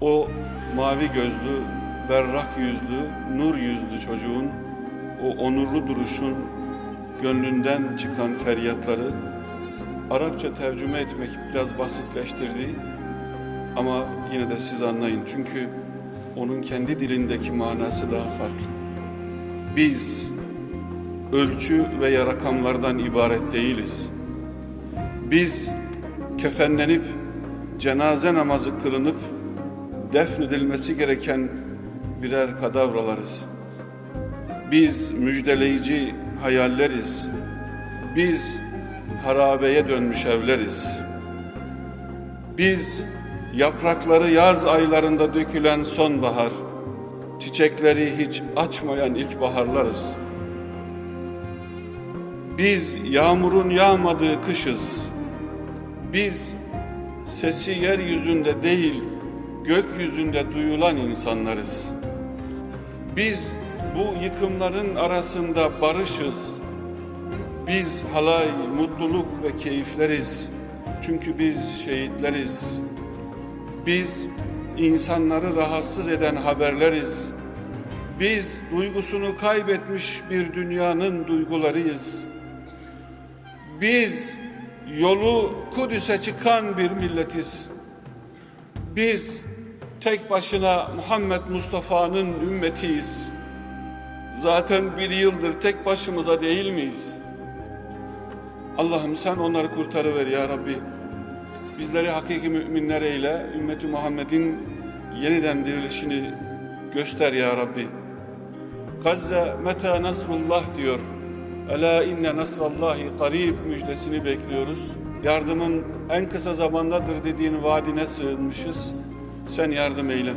O mavi gözlü, berrak yüzlü, nur yüzlü çocuğun o onurlu duruşun gönlünden çıkan feryatları Arapça tercüme etmek biraz basitleştirdi ama yine de siz anlayın çünkü onun kendi dilindeki manası daha farklı. Biz ölçü veya rakamlardan ibaret değiliz. Biz kefenlenip cenaze namazı kılınıp defnedilmesi gereken birer kadavralarız. Biz müjdeleyici hayalleriz. Biz harabeye dönmüş evleriz. Biz yaprakları yaz aylarında dökülen sonbahar, çiçekleri hiç açmayan ilkbaharlarız. Biz yağmurun yağmadığı kışız. Biz sesi yeryüzünde değil, gökyüzünde duyulan insanlarız. Biz bu yıkımların arasında barışız. Biz halay, mutluluk ve keyifleriz. Çünkü biz şehitleriz. Biz insanları rahatsız eden haberleriz. Biz duygusunu kaybetmiş bir dünyanın duygularıyız. Biz yolu Kudüs'e çıkan bir milletiz. Biz tek başına Muhammed Mustafa'nın ümmetiyiz. Zaten bir yıldır tek başımıza değil miyiz? Allah'ım sen onları kurtarıver ya Rabbi. Bizleri hakiki müminler eyle, ümmeti Muhammed'in yeniden dirilişini göster ya Rabbi. Gazze meta nasrullah diyor. Ela inne nasrallahi karib müjdesini bekliyoruz. Yardımın en kısa zamandadır dediğin vaadine sığınmışız. Sen yardım eyle.